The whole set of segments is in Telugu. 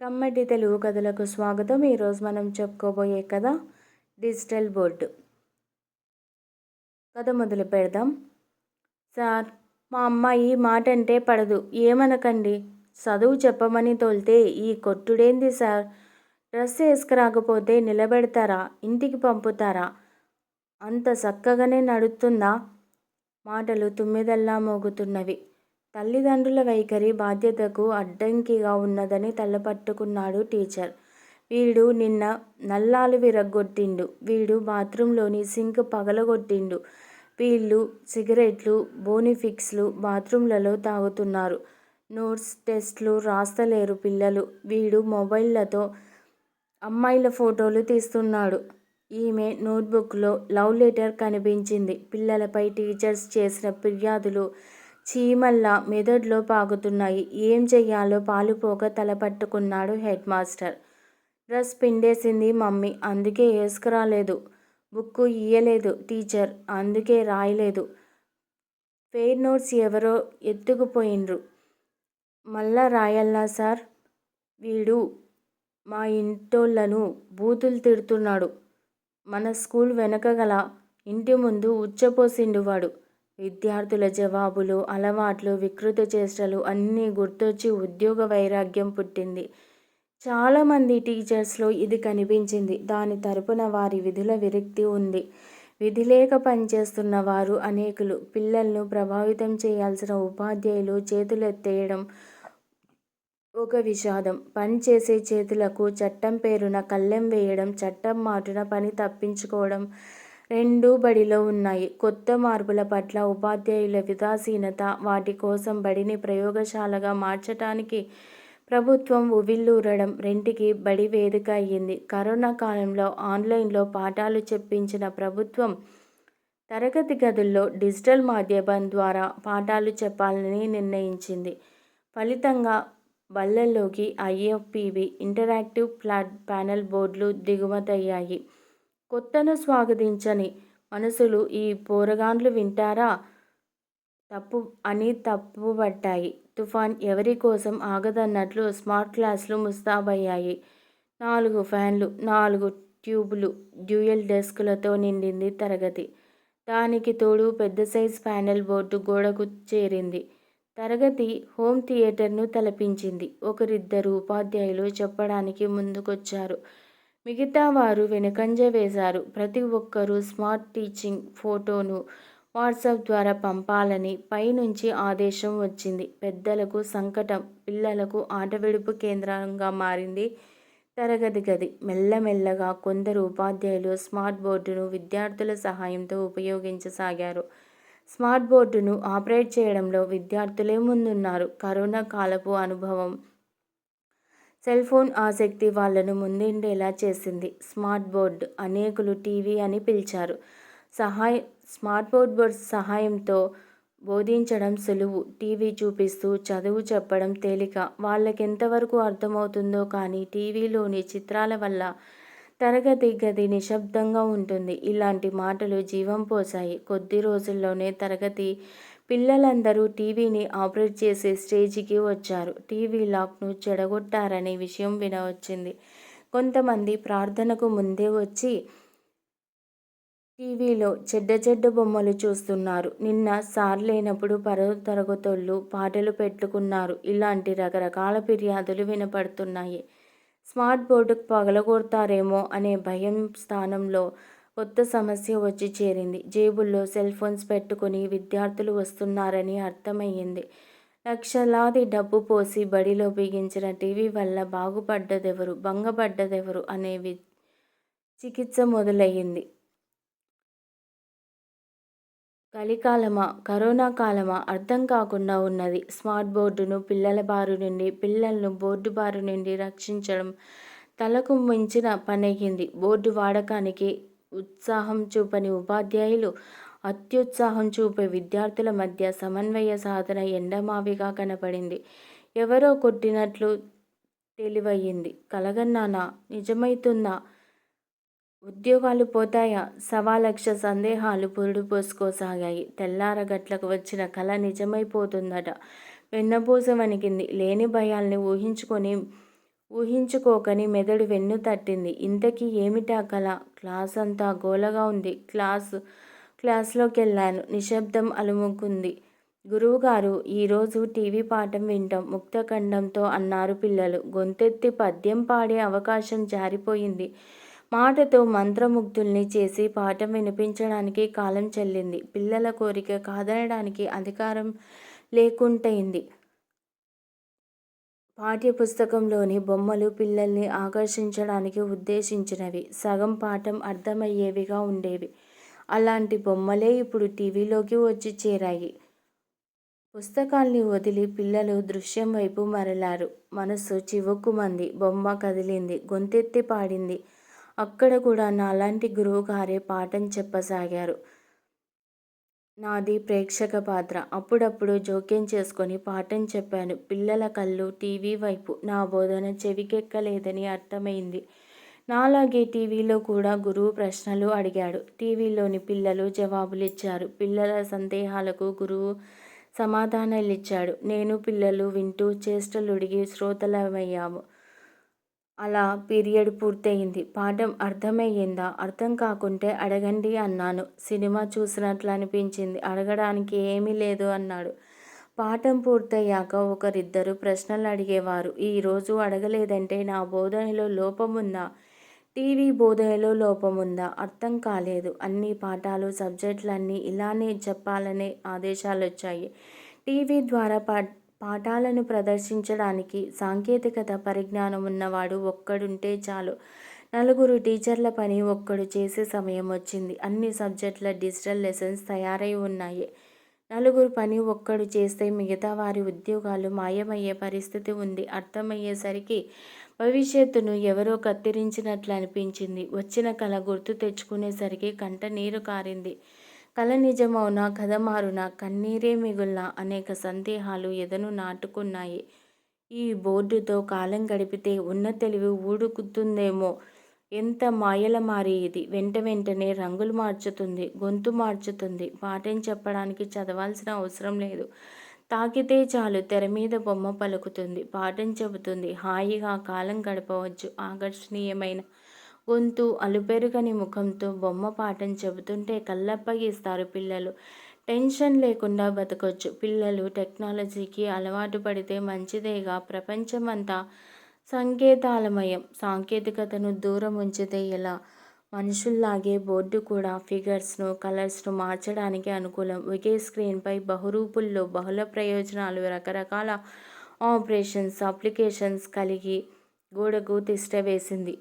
కమ్మటి తెలుగు కథలకు స్వాగతం. ఈరోజు మనం చెప్పుకోబోయే కథ డిజిటల్ బోర్డు. కథ మొదలు పెడదాం. సార్ మా అమ్మాయి మాట అంటే పడదు. ఏమనకండి? చదువు చెప్పమని తోలితే ఈ కొట్టుడేంది సార్? డ్రెస్ వేసుకురాకపోతే నిలబెడతారా? ఇంటికి పంపుతారా? అంత చక్కగానే నడుస్తుందా? మాటలు తుమ్మిదల్లా మోగుతున్నవి. తల్లిదండ్రుల వైఖరి బాధ్యతకు అడ్డంకిగా ఉన్నదని తలపట్టుకున్నాడు టీచర్. వీడు నిన్న నల్లాలు విరగ్గొట్టిండు. వీడు బాత్రూంలోని సింక్ పగలగొట్టిండు. వీళ్ళు సిగరెట్లు, బోనిఫిక్స్లు బాత్రూంలలో తాగుతున్నారు. నోట్స్, టెస్ట్లు రాస్తలేరు పిల్లలు. వీడు మొబైళ్ళతో అమ్మాయిల ఫోటోలు తీస్తున్నాడు. ఈమె నోట్బుక్లో లవ్ లెటర్ కనిపించింది. పిల్లలపై టీచర్స్ చేసిన ఫిర్యాదులు చీమల్లా మెదడులో పాగుతున్నాయి ఏం చెయ్యాలో పాలుపోక తలపట్టుకున్నాడు హెడ్ మాస్టర్. డ్రెస్ పిండేసింది మమ్మీ. అందుకే వేసుకురాలేదు బుక్కు ఇయ్యలేదు టీచర్. అందుకే రాయలేదు. ఫెయిర్ నోట్స్ ఎవరో ఎత్తుకుపోయిండ్రు. మళ్ళా రాయల్లా సార్? వీడు మా ఇంటోళ్ళను బూతులు తిడుతున్నాడు. మన స్కూల్ వెనకగల ఇంటి ముందు ఉచ్చపోసిండు వాడు. విద్యార్థుల జవాబులు, అలవాట్లు, వికృత చేష్టలు అన్నీ గుర్తొచ్చి ఉద్యోగ వైరాగ్యం పుట్టింది. చాలామంది టీచర్స్లో ఇది కనిపించింది. దాని తరపున వారి విధుల విరక్తి ఉంది. విధి లేక పనిచేస్తున్న వారు అనేకులు. పిల్లలను ప్రభావితం చేయాల్సిన ఉపాధ్యాయులు చేతులెత్తేయడం ఒక విషాదం. పనిచేసే చేతులకు చట్టం పేరున కళ్ళెం వేయడం, చట్టం మాటున పని తప్పించుకోవడం రెండూ బడిలో ఉన్నాయి. కొత్త మార్పుల పట్ల ఉపాధ్యాయుల విదాసీనత వాటి కోసం బడిని ప్రయోగశాలగా మార్చటానికి ప్రభుత్వం ఉవిల్లూరడం రెంటికి బడి వేదిక అయ్యింది. కరోనా కాలంలో ఆన్లైన్లో పాఠాలు చెప్పించిన ప్రభుత్వం తరగతి గదుల్లో డిజిటల్ మాధ్యమం ద్వారా పాఠాలు చెప్పాలని నిర్ణయించింది. ఫలితంగా బళ్ళల్లోకి ఐఎఫ్పివి ఇంటరాక్టివ్ ప్లాట్ ప్యానెల్ బోర్డులు దిగుమతయ్యాయి. కొత్తను స్వాగతించని మనసులు ఈ పోరగాండ్లు వింటారా తప్పు అని తప్పుపట్టాయి తుఫాన్ ఎవరి కోసం ఆగదన్నట్లు స్మార్ట్ క్లాసులు ముస్తాబయ్యాయి. నాలుగు ఫ్యాన్లు, నాలుగు ట్యూబులు, డ్యూయల్ డెస్కులతో నిండింది తరగతి. దానికి తోడు పెద్ద సైజ్ ప్యానెల్ బోర్డు గోడకు చేరింది. తరగతి హోమ్ థియేటర్ను తలపించింది. ఒకరిద్దరు ఉపాధ్యాయులు చెప్పడానికి ముందుకొచ్చారు. మిగతా వారు వెనుకంజ వేశారు. ప్రతి ఒక్కరూ స్మార్ట్ టీచింగ్ ఫోటోను వాట్సాప్ ద్వారా పంపాలని పై నుంచి ఆదేశం వచ్చింది. పెద్దలకు సంకటం. పిల్లలకు ఆటవిడుపు కేంద్రంగా మారింది తరగతి గది. మెల్లమెల్లగా కొందరు ఉపాధ్యాయులు స్మార్ట్ బోర్డును విద్యార్థుల సహాయంతో ఉపయోగించసాగారు. స్మార్ట్ బోర్డును ఆపరేట్ చేయడంలో విద్యార్థులే ముందున్నారు. కరోనా కాలపు అనుభవం, సెల్ ఫోన్ ఆసక్తి వాళ్ళను ముందుండేలా చేసింది. స్మార్ట్ బోర్డ్ అనేకులు టీవీ అని పిలిచారు. సహాయ స్మార్ట్ బోర్డ్ సహాయంతో బోధించడం సులువు. టీవీ చూపిస్తూ చదువు చెప్పడం తేలిక. వాళ్ళకెంతవరకు అర్థమవుతుందో కానీ టీవీలోని చిత్రాల వల్ల తరగతి గది నిశ్శబ్దంగా ఉంటుంది. ఇలాంటి మాటలు జీవం పోశాయి. కొద్ది రోజుల్లోనే తరగతి పిల్లలందరూ టీవీని ఆపరేట్ చేసే స్టేజికి వచ్చారు. టీవీ లాక్ను చెడగొట్టారనే విషయం వినవచ్చింది. కొంతమంది ప్రార్థనకు ముందే వచ్చి టీవీలో చెడ్డ చెడ్డ బొమ్మలు చూస్తున్నారు. నిన్న సార్ లేనప్పుడు పరో తరగతోళ్ళు పాటలు పెట్టుకున్నారు. ఇలాంటి రకరకాల ఫిర్యాదులు వినపడుతున్నాయి. స్మార్ట్ బోర్డుకు పగలగొడతారేమో అనే భయం స్థానంలో కొత్త సమస్య వచ్చి చేరింది. జేబుల్లో సెల్ ఫోన్స్ పెట్టుకుని విద్యార్థులు వస్తున్నారని అర్థమయ్యింది. లక్షలాది డబ్బు పోసి బడిలో బిగించిన టీవీ వల్ల బాగుపడ్డదెవరు, భంగపడ్డదెవరు అనే చికిత్స మొదలయ్యింది. కలికాలమా, కరోనా కాలమా అర్థం కాకుండా ఉన్నది. స్మార్ట్ బోర్డును పిల్లల బారి నుండి, పిల్లలను బోర్డు బారి నుండి రక్షించడం తలకు మించిన పనయ్యింది. బోర్డు వాడకానికి ఉత్సాహం చూపని ఉపాధ్యాయులు, అత్యుత్సాహం చూపే విద్యార్థుల మధ్య సమన్వయ సాధన ఎండమావిగా కనపడింది. ఎవరో కొట్టినట్లు తెలివయ్యింది. కలగన్నానా? నిజమైతుందా? ఉద్యోగాలు పోతాయా? సవాలక్ష సందేహాలు పురుడు పోసుకోసాగాయి. తెల్లారగట్లకు వచ్చిన కళ నిజమైపోతుందట. వెన్నపూస వణికింది. లేని భయాల్ని ఊహించుకొని ఊహించుకోకని మెదడు వెన్ను తట్టింది. ఇంతకీ ఏమిటా కల? క్లాస్ అంతా గోలగా ఉంది. క్లాస్ క్లాస్లోకి వెళ్ళాను నిశ్శబ్దం అలుముకుంది. గురువుగారు ఈరోజు టీవీ పాఠం వింటాం ముక్తఖండంతో అన్నారు పిల్లలు. గొంతెత్తి పద్యం పాడే అవకాశం జారిపోయింది. మాటతో మంత్రముగ్ధుల్ని చేసి పాఠం వినిపించడానికి కాలం చెల్లింది. పిల్లల కోరిక కాదనడానికి అధికారం లేకుంటైంది పాఠ్యపుస్తకంలోని బొమ్మలు పిల్లల్ని ఆకర్షించడానికి ఉద్దేశించినవి. సగం పాఠం అర్థమయ్యేవిగా ఉండేవి. అలాంటి బొమ్మలే ఇప్పుడు టీవీలోకి వచ్చి చేరాయి. పుస్తకాల్ని వదిలి పిల్లలు దృశ్యం వైపు మరలారు. మనస్సు చివుక్కుమంది. బొమ్మ కదిలింది. గొంతెత్తి పాడింది. అక్కడ కూడా నాలాంటి గురువుగారే పాఠం చెప్పసాగారు. నాది ప్రేక్షక పాత్ర. అప్పుడప్పుడు జోక్యం చేసుకొని పాఠం చెప్పాను. పిల్లల కళ్ళు టీవీ వైపు. నా బోధన చెవికెక్కలేదని అర్థమైంది. నాలాగే టీవీలో కూడా గురువు ప్రశ్నలు అడిగాడు. టీవీలోని పిల్లలు జవాబులిచ్చారు. పిల్లల సందేహాలకు గురువు సమాధానాలిచ్చాడు. నేను పిల్లలు వింటూ చేష్టలుడిగి శ్రోతలమయ్యాము. అలా పీరియడ్ పూర్తయింది. పాఠం అర్థమయ్యిందా అర్థం కాకుంటే అడగండి అన్నాను. సినిమా చూసినట్లు అనిపించింది అడగడానికి ఏమీ లేదు అన్నాడు. పాఠం పూర్తయ్యాక ఒకరిద్దరు ప్రశ్నలు అడిగేవారు ఈరోజు అడగలేదంటే నా బోధనలో లోపముందా? టీవీ బోధనలో లోపముందా? అర్థం కాలేదు. అన్ని పాఠాలు, సబ్జెక్టులన్నీ ఇలానే చెప్పాలనే ఆదేశాలు వచ్చాయి టీవీ ద్వారా పా పాఠాలను ప్రదర్శించడానికి సాంకేతికత పరిజ్ఞానం ఉన్నవాడు ఒక్కడుంటే చాలు. నలుగురు టీచర్ల పని ఒక్కడు చేసే సమయం వచ్చింది. అన్ని సబ్జెక్టుల డిజిటల్ లెసన్స్ తయారై ఉన్నాయి. నలుగురు పని ఒక్కడు చేస్తే మిగతా వారి ఉద్యోగాలు మాయమయ్యే పరిస్థితి ఉంది. అర్థమయ్యేసరికి భవిష్యత్తును ఎవరో కత్తిరించినట్లు అనిపించింది వచ్చిన కళ గుర్తు తెచ్చుకునేసరికి కంట నీరు కారింది. కల నిజమౌనా? కథ మారునా? కన్నీరే మిగుల్నా? అనేక సందేహాలు ఎదను నాటుకున్నాయి. ఈ బోర్డుతో కాలం గడిపితే ఉన్న తెలివి ఊడుకుతుందేమో! ఎంత మాయలమారి ఇది! వెంట వెంటనే రంగులు మార్చుతుంది. గొంతు మార్చుతుంది. పాఠం చెప్పడానికి చదవాల్సిన అవసరం లేదు. తాకితే చాలు తెర మీద బొమ్మ పలుకుతుంది. పాఠం చెబుతుంది. హాయిగా కాలం గడపవచ్చు. ఆకర్షణీయమైన గొంతు, అలుపెరుగని ముఖంతో బొమ్మ పాఠం చెబుతుంటే కళ్ళప్పగిస్తారు పిల్లలు. టెన్షన్ లేకుండా బతకొచ్చు. పిల్లలు టెక్నాలజీకి అలవాటు పడితే మంచిదేగా ప్రపంచమంతా సంకేతాలమయం. సాంకేతికతను దూరం ఉంచితే ఎలా? మనుషుల్లాగే బోర్డు కూడా ఫిగర్స్ను, కలర్స్ను మార్చడానికి అనుకూలం. ఒకే స్క్రీన్పై బహురూపుల్లో బహుళ ప్రయోజనాలు, రకరకాల ఆపరేషన్స్, అప్లికేషన్స్ కలిగి గోడకు తిష్టవేసింది.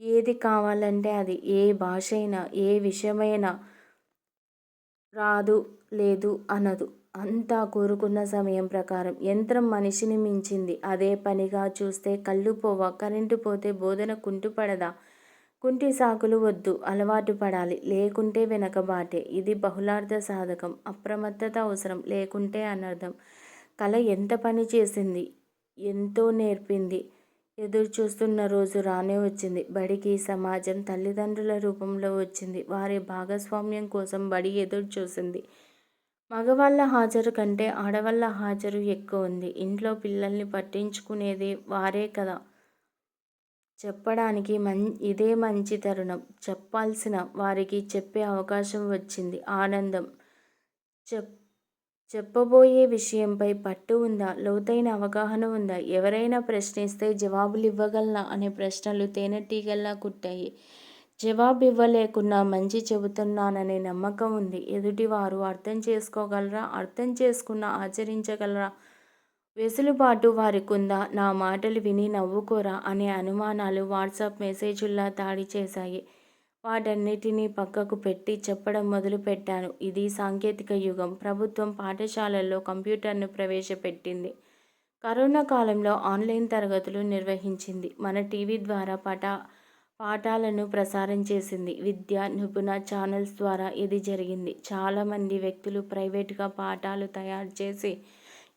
ఏది కావాలంటే అది. ఏ భాష అయినా ఏ విషయమైనా రాదు లేదు అనదు. అంతా కోరుకున్న సమయం ప్రకారం. యంత్రం మనిషిని మించింది. అదే పనిగా చూస్తే కళ్ళు పోవా? కరెంటు పోతే బోధన కుంటుపడదా? కుంటి సాకులు వద్దు. అలవాటు పడాలి. లేకుంటే వెనకబాటే. ఇది బహుళార్థ సాధకం. అప్రమత్తత అవసరం. లేకుంటే అనర్థం. కల ఎంత పని చేసింది? ఎంతో నేర్పింది. ఎదురుచూస్తున్న రోజు రానే వచ్చింది. బడికి సమాజం తల్లిదండ్రుల రూపంలో వచ్చింది. వారి భాగస్వామ్యం కోసం బడి ఎదురుచూసింది. మగవాళ్ళ హాజరు కంటే ఆడవాళ్ళ హాజరు ఎక్కువ ఉంది ఇంట్లో పిల్లల్ని పట్టించుకునేది వారే కదా! చెప్పడానికి ఇదే మంచి తరుణం. చెప్పాల్సిన వారికి చెప్పే అవకాశం వచ్చింది. ఆనందం. చెప్ చెప్పబోయే విషయంపై పట్టు ఉందా? లోతైన అవగాహన ఉందా? ఎవరైనా ప్రశ్నిస్తే జవాబులు ఇవ్వగలనా అనే ప్రశ్నలు తేనెటీగల్లా కుట్టాయి. జవాబు ఇవ్వలేకున్నా మంచి చెబుతున్నాననే నమ్మకం ఉంది. ఎదుటివారు అర్థం చేసుకోగలరా? అర్థం చేసుకున్నా ఆచరించగలరా? వెసులుబాటు వారికుందా? నా మాటలు విని నవ్వుకోరా? అనే అనుమానాలు వాట్సాప్ మెసేజుల్లా దాడి చేశాయి. వాటన్నిటినీ పక్కకు పెట్టి చెప్పడం మొదలుపెట్టాను. ఇది సాంకేతిక యుగం. ప్రభుత్వం పాఠశాలల్లో కంప్యూటర్ను ప్రవేశపెట్టింది. కరోనా కాలంలో ఆన్లైన్ తరగతులు నిర్వహించింది. మన టీవీ ద్వారా పాఠాలను ప్రసారం చేసింది. విద్య నిపుణ ఛానల్స్ ద్వారా ఇది జరిగింది. చాలామంది వ్యక్తులు ప్రైవేటుగా పాఠాలు తయారు చేసి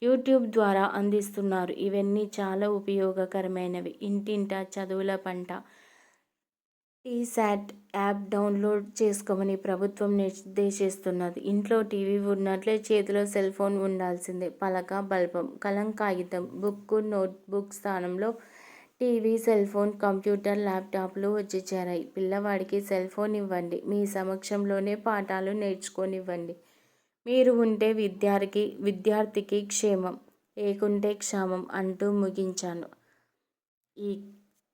యూట్యూబ్ ద్వారా అందిస్తున్నారు. ఇవన్నీ చాలా ఉపయోగకరమైనవి. ఇంటింటా చదువుల పంట టీశాట్ యాప్ డౌన్లోడ్ చేసుకోమని ప్రభుత్వం నిర్దేశిస్తున్నది. ఇంట్లో టీవీ ఉన్నట్లే చేతిలో సెల్ ఫోన్ ఉండాల్సిందే. పలక బల్బం కలం కాగితం బుక్ నోట్బుక్ స్థానంలో టీవీ సెల్ ఫోన్ కంప్యూటర్ ల్యాప్టాప్లు వచ్చి చేరాయి. పిల్లవాడికి సెల్ ఫోన్ ఇవ్వండి. మీ సమక్షంలోనే పాఠాలు నేర్చుకొనివ్వండి. మీరు ఉంటే విద్యార్థికి విద్యార్థికి క్షేమం లేకుంటే క్షేమం అంటూ ముగించాను. ఈ